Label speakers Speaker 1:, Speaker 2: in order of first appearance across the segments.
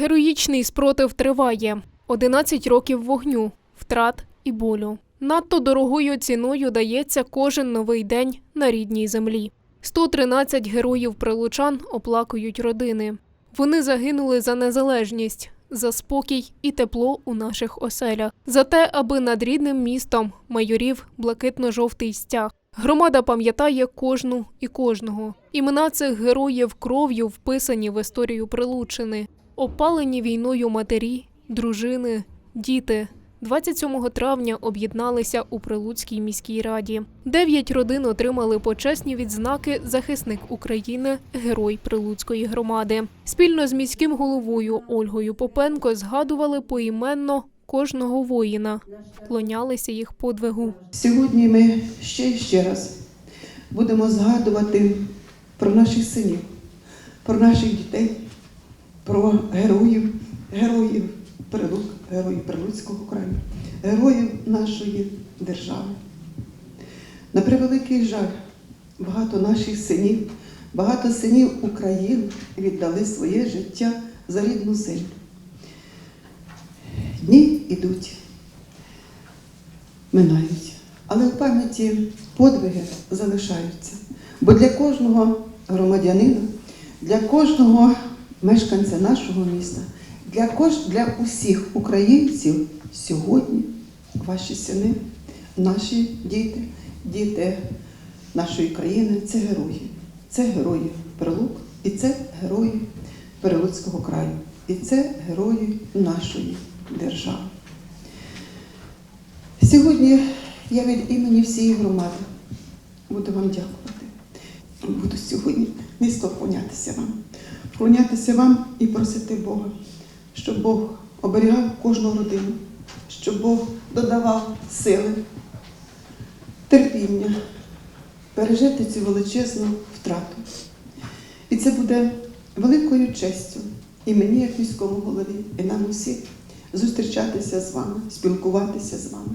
Speaker 1: Героїчний спротив триває. 11 років вогню, втрат і болю. Надто дорогою ціною дається кожен новий день на рідній землі. 113 героїв прилучан оплакують родини. Вони загинули за незалежність, за спокій і тепло у наших оселях, за те, аби над рідним містом майорів блакитно-жовтий стяг. Громада пам'ятає кожну і кожного. Імена цих героїв кров'ю вписані в історію Прилуччини. Опалені війною матері, дружини, діти. 27 травня об'єдналися у Прилуцькій міській раді. Дев'ять родин отримали почесні відзнаки Захисник України, Герой Прилуцької громади. Спільно з міським головою Ольгою Попенко згадували поіменно кожного воїна, вклонялися їх подвигу.
Speaker 2: Сьогодні ми ще і ще раз будемо згадувати про наших синів, про наших дітей, про героїв, героїв Прилук, героїв Прилуцького краю, героїв нашої держави. На превеликий жаль, багато наших синів, багато синів України віддали своє життя за рідну землю. Дні йдуть, минають. Але в пам'яті подвиги залишаються. Бо для кожного громадянина, для кожного мешканця нашого міста, для, кож... для усіх українців сьогодні ваші сини, наші діти, діти нашої країни це герої. Це герої Прилук, і це герої Перелуцького краю, і це герої нашої держави. Сьогодні я від імені всієї громади буду вам дякувати. Буду сьогодні низько вклонятися вам. Вклонятися вам і просити Бога, щоб Бог оберігав кожну родину, щоб Бог додавав сили, терпіння, пережити цю величезну втрату. І це буде великою честю і мені, як міському голові, і нам усім зустрічатися з вами, спілкуватися з вами,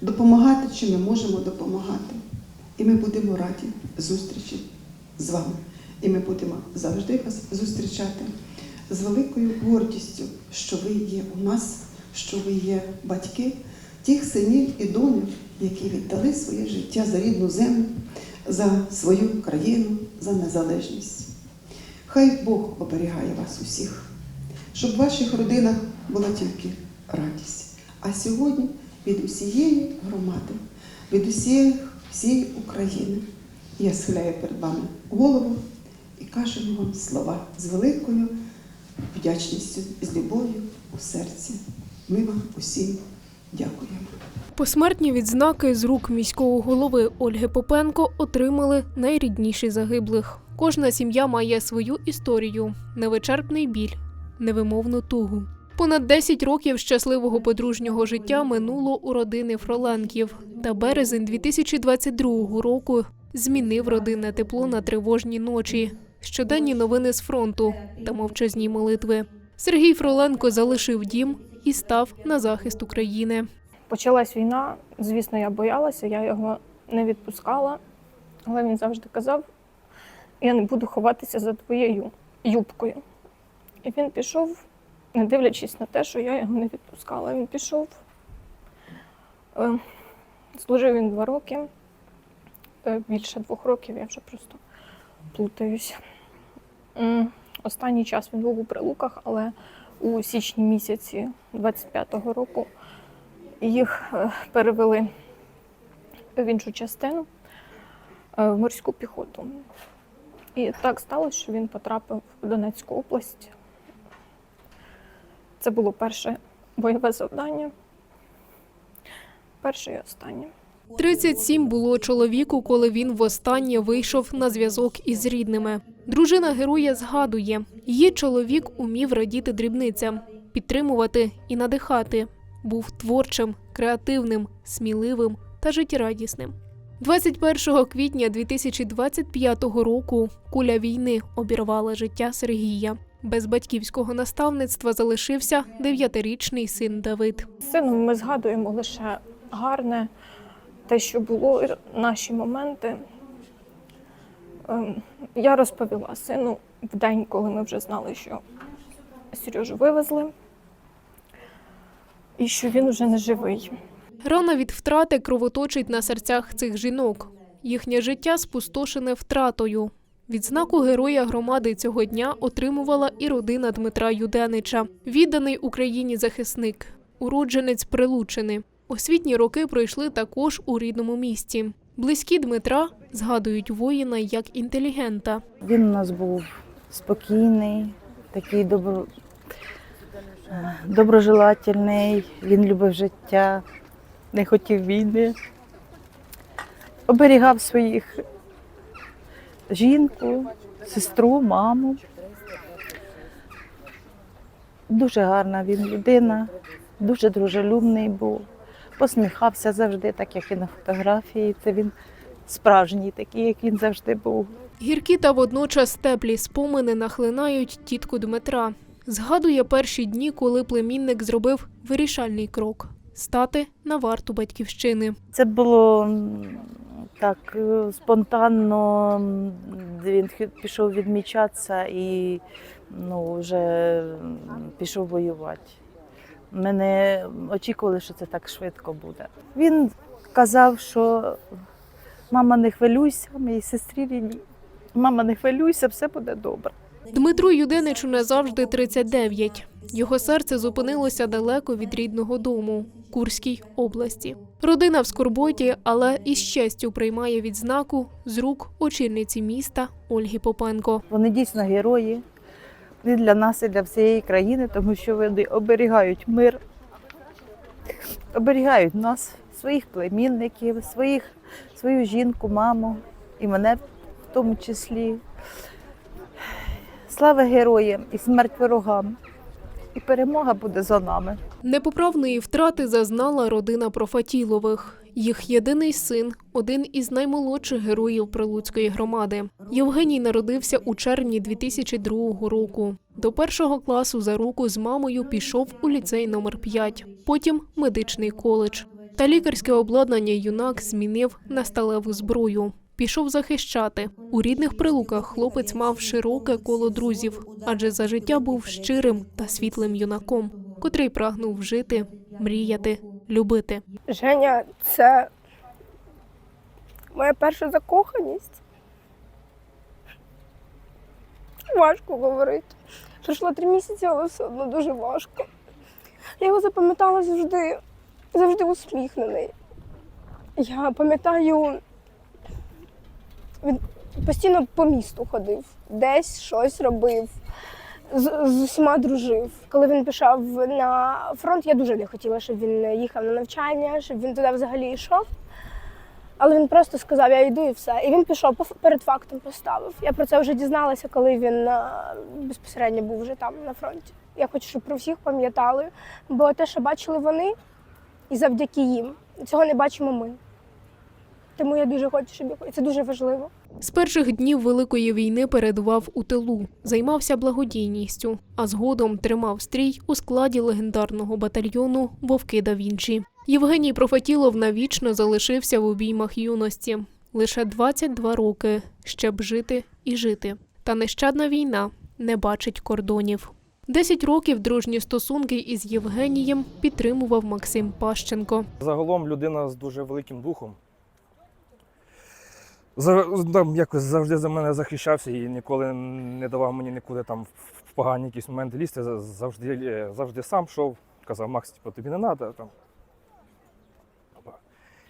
Speaker 2: допомагати, чи ми можемо допомагати. І ми будемо раді зустрічі з вами. І ми будемо завжди вас зустрічати з великою гордістю, що ви є у нас, що ви є батьки тих синів і доньок, які віддали своє життя за рідну землю, за свою країну, за незалежність. Хай Бог оберігає вас усіх, щоб в ваших родинах була тільки радість. А сьогодні від усієї громади, від усієї, всієї України я схиляю перед вами голову і кажу вам слова з великою вдячністю, з любов'ю у серці. Ми вам усім дякуємо.
Speaker 1: Посмертні відзнаки з рук міського голови Ольги Попенко отримали найрідніші загиблих. Кожна сім'я має свою історію, невичерпний біль, невимовну тугу. Понад 10 років щасливого подружнього життя минуло у родини Фроленків. Та березень 2022 року змінив родинне тепло на тривожні ночі, щоденні новини з фронту та мовчазні молитви. Сергій Фроленко залишив дім і став на захист України.
Speaker 3: Почалась війна. Звісно, я боялася, я його не відпускала, але він завжди казав: я не буду ховатися за твоєю юбкою. І він пішов, не дивлячись на те, що я його не відпускала. Він пішов. Е, Служив він два роки, Е, більше двох років, я вже просто плутаюсь. Останній час він був у прилуках, але у січні місяці 25-го року їх е, перевели в іншу частину е, в морську піхоту. І так сталося, що він потрапив в Донецьку область. Це було перше бойове завдання. Перше і останнє.
Speaker 1: 37 було чоловіку, коли він востаннє вийшов на зв'язок із рідними. Дружина героя згадує, її чоловік умів радіти дрібницям, підтримувати і надихати. Був творчим, креативним, сміливим та життєрадісним. 21 квітня 2025 року куля війни обірвала життя Сергія. Без батьківського наставництва залишився дев'ятирічний син Давид.
Speaker 3: З сином ми згадуємо лише гарне, те, що було, наші моменти. Ем, Я розповіла сину в день, коли ми вже знали, що Сережу вивезли, і що він уже не живий.
Speaker 1: Рана від втрати кровоточить на серцях цих жінок. Їхнє життя спустошене втратою. Відзнаку героя громади цього дня отримувала і родина Дмитра Юденича, відданий Україні захисник, уродженець Прилучини. Освітні роки пройшли також у рідному місті. Близькі Дмитра згадують воїна як інтелігента.
Speaker 4: Він у нас був спокійний, такий добро... е, доброжелательний, він любив життя, не хотів війни, оберігав своїх жінку, сестру, маму. Дуже гарна він людина, дуже дружелюбний був, посміхався завжди, так як і на фотографії. Це він справжній, такий, як він завжди був.
Speaker 1: Гіркі та водночас теплі спомини нахлинають тітку Дмитра. Згадує перші дні, коли племінник зробив вирішальний крок стати на варту батьківщини.
Speaker 4: Це було так е, спонтанно. Він пішов відмічатися і ну, вже пішов воювати. Ми не очікували, що це так швидко буде. Він казав, що мама, не хвилюйся, моїй сестрі рідній. Мама, не хвилюйся, все буде добре.
Speaker 1: Дмитру Юденичу назавжди 39. Його серце зупинилося далеко від рідного дому Курській області. Родина в скорботі, але із честю приймає відзнаку з рук очільниці міста Ольги Попенко.
Speaker 4: Вони дійсно герої. Вони для нас і для всієї країни, тому що вони оберігають мир, оберігають нас, своїх племінників, своїх, свою жінку, маму і мене в тому числі. Слава героям і смерть ворогам. І перемога буде за нами.
Speaker 1: Непоправної втрати зазнала родина Профатілових. Їх єдиний син один із наймолодших героїв Прилуцької громади. Євгеній народився у червні 2002 року. До першого класу за руку з мамою пішов у ліцей номер 5, потім медичний коледж. Та лікарське обладнання юнак змінив на сталеву зброю. Пішов захищати. У рідних прилуках хлопець мав широке коло друзів, адже за життя був щирим та світлим юнаком, котрий прагнув жити, мріяти, любити.
Speaker 3: Женя це моя перша закоханість. Важко говорити. Пройшло три місяці, але все одно дуже важко. Я його запам'ятала завжди, завжди усміхнений. Я пам'ятаю, він постійно по місту ходив, десь щось робив, з, з усіма дружив. Коли він пішов на фронт, я дуже не хотіла, щоб він їхав на навчання, щоб він туди взагалі йшов. Але він просто сказав, я йду і все. І він пішов, перед фактом поставив. Я про це вже дізналася, коли він е, безпосередньо був вже там на фронті. Я хочу, щоб про всіх пам'ятали, бо те, що бачили вони, і завдяки їм, цього не бачимо ми. Тому я дуже хочу, щоб і це дуже важливо.
Speaker 1: З перших днів Великої війни передував у тилу, займався благодійністю, а згодом тримав стрій у складі легендарного батальйону Вовки да Вінчі. Євгеній Профатілов навічно залишився в обіймах юності. Лише 22 роки, ще б жити і жити. Та нещадна війна не бачить кордонів. Десять років дружні стосунки із Євгенієм підтримував Максим Пащенко.
Speaker 5: Загалом людина з дуже великим духом. Там, якось завжди за мене захищався і ніколи не давав мені нікуди там в погані якісь моменти лізти. Завжди, е, завжди сам йшов, казав, Макс, типу, тобі не треба. Там.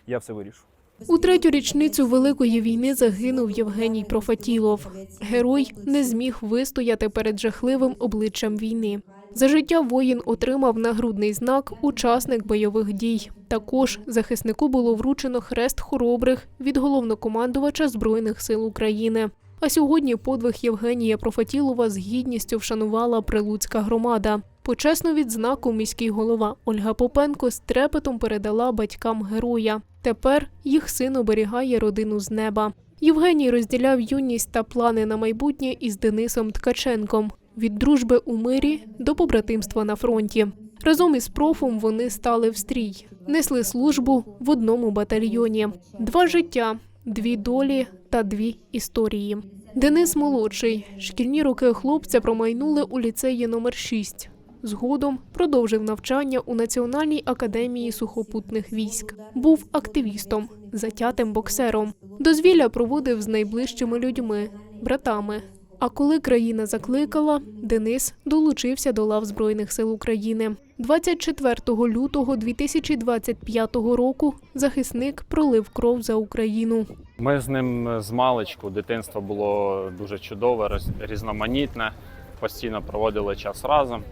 Speaker 5: Я все вирішу.
Speaker 1: У третю річницю Великої війни загинув Євгеній Профатілов. Герой не зміг вистояти перед жахливим обличчям війни. За життя воїн отримав нагрудний знак учасник бойових дій. Також захиснику було вручено хрест хоробрих від головнокомандувача Збройних сил України. А сьогодні подвиг Євгенія Профатілова з гідністю вшанувала Прилуцька громада. Почесну відзнаку міський голова Ольга Попенко з трепетом передала батькам героя. Тепер їх син оберігає родину з неба. Євгеній розділяв юність та плани на майбутнє із Денисом Ткаченком від дружби у мирі до побратимства на фронті. Разом із профом вони стали в стрій, несли службу в одному батальйоні. Два життя, дві долі та дві історії. Денис молодший. Шкільні роки хлопця промайнули у ліцеї номер 6. Згодом продовжив навчання у Національній академії сухопутних військ. Був активістом, затятим боксером. Дозвілля проводив з найближчими людьми, братами. А коли країна закликала, Денис долучився до лав Збройних сил України. 24 лютого 2025 року захисник пролив кров за Україну.
Speaker 6: Ми з ним з маличку, дитинство було дуже чудове, різноманітне, постійно проводили час разом.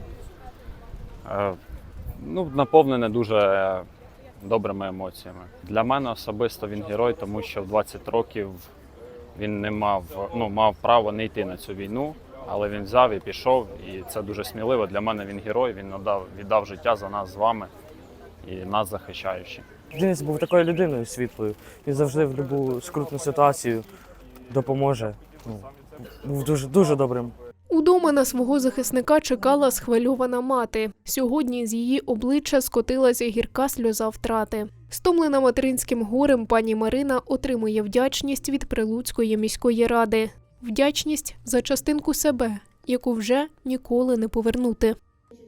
Speaker 6: Е, Ну, наповнене дуже добрими емоціями. Для мене особисто він герой, тому що в 20 років він не мав, ну, мав право не йти на цю війну, але він взяв і пішов, і це дуже сміливо. Для мене він герой, він надав віддав життя за нас з вами і нас захищаючи.
Speaker 7: Денис був такою людиною світлою. Він завжди в будь-яку скрутну ситуацію допоможе. Ну, був дуже дуже добрим.
Speaker 1: Удома на свого захисника чекала схвильована мати. Сьогодні з її обличчя скотилася гірка сльоза втрати. Стомлена материнським горем пані Марина отримує вдячність від Прилуцької міської ради. Вдячність за частинку себе, яку вже ніколи не повернути.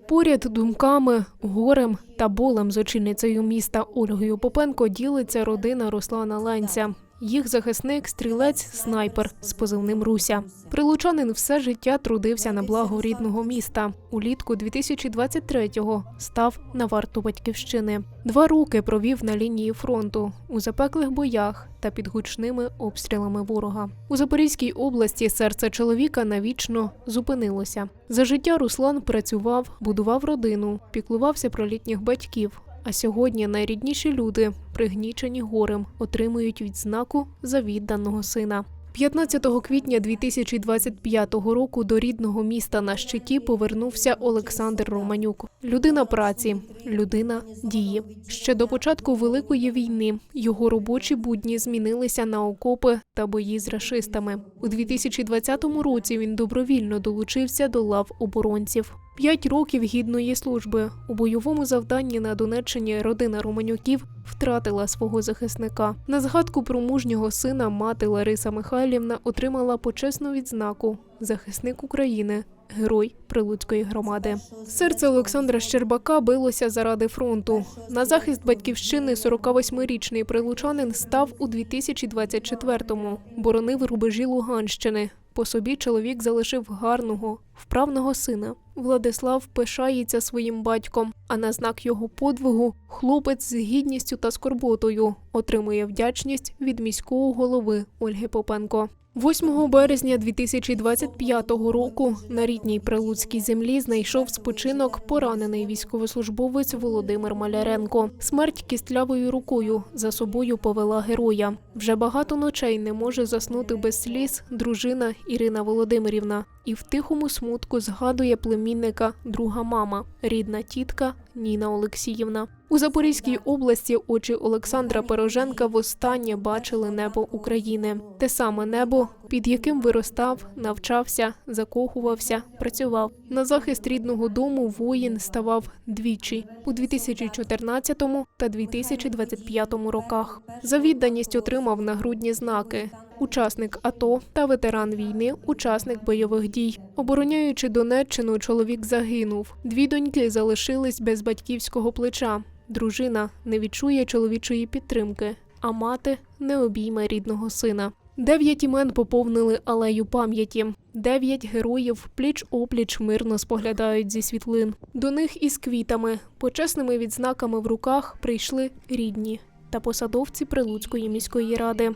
Speaker 1: Поряд думками, горем та болем з очільницею міста Ольгою Попенко ділиться родина Руслана Ленця. Їх захисник стрілець снайпер з позивним Руся. Прилучанин все життя трудився на благо рідного міста. Улітку 2023-го став на варту батьківщини. Два роки провів на лінії фронту у запеклих боях та під гучними обстрілами ворога. У Запорізькій області серце чоловіка навічно зупинилося. За життя Руслан працював, будував родину, піклувався про літніх батьків. А сьогодні найрідніші люди, пригнічені горем, отримують відзнаку за відданого сина. 15 квітня 2025 року до рідного міста на щиті повернувся Олександр Романюк. Людина праці, людина дії. Ще до початку великої війни його робочі будні змінилися на окопи та бої з рашистами. У 2020 році він добровільно долучився до лав оборонців. П'ять років гідної служби у бойовому завданні на Донеччині родина Романюків втратила свого захисника. На згадку про мужнього сина мати Лариса Михайлівна отримала почесну відзнаку захисник України. Герой Прилуцької громади. Серце Олександра Щербака билося заради фронту. На захист батьківщини 48-річний прилучанин став у 2024-му. Боронив рубежі Луганщини. По собі чоловік залишив гарного, вправного сина. Владислав пишається своїм батьком, а на знак його подвигу хлопець з гідністю та скорботою отримує вдячність від міського голови Ольги Попенко. 8 березня 2025 року на рідній прилуцькій землі знайшов спочинок поранений військовослужбовець Володимир Маляренко. Смерть кістлявою рукою за собою повела героя. Вже багато ночей не може заснути без сліз дружина Ірина Володимирівна. І в тихому смутку згадує племінника друга мама, рідна тітка Ніна Олексіївна. У Запорізькій області очі Олександра Пироженка востаннє бачили небо України, те саме небо, під яким виростав, навчався, закохувався, працював. На захист рідного дому воїн ставав двічі у 2014 та 2025 роках. За відданість отримав нагрудні знаки. Учасник АТО та ветеран війни, учасник бойових дій. Обороняючи Донеччину, чоловік загинув. Дві доньки залишились без батьківського плеча. Дружина не відчує чоловічої підтримки, а мати не обійме рідного сина. Дев'ять імен поповнили алею пам'яті. Дев'ять героїв пліч опліч мирно споглядають зі світлин. До них із квітами, почесними відзнаками в руках прийшли рідні та посадовці Прилуцької міської ради.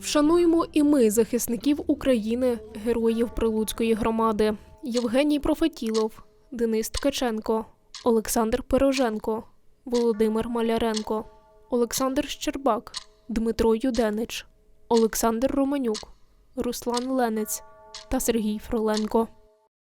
Speaker 1: Вшануємо і ми захисників України, героїв Прилуцької громади: Євгеній Профетілов, Денис Ткаченко, Олександр Пироженко, Володимир Маляренко, Олександр Щербак, Дмитро Юденич, Олександр Романюк, Руслан Ленець та Сергій Фроленко.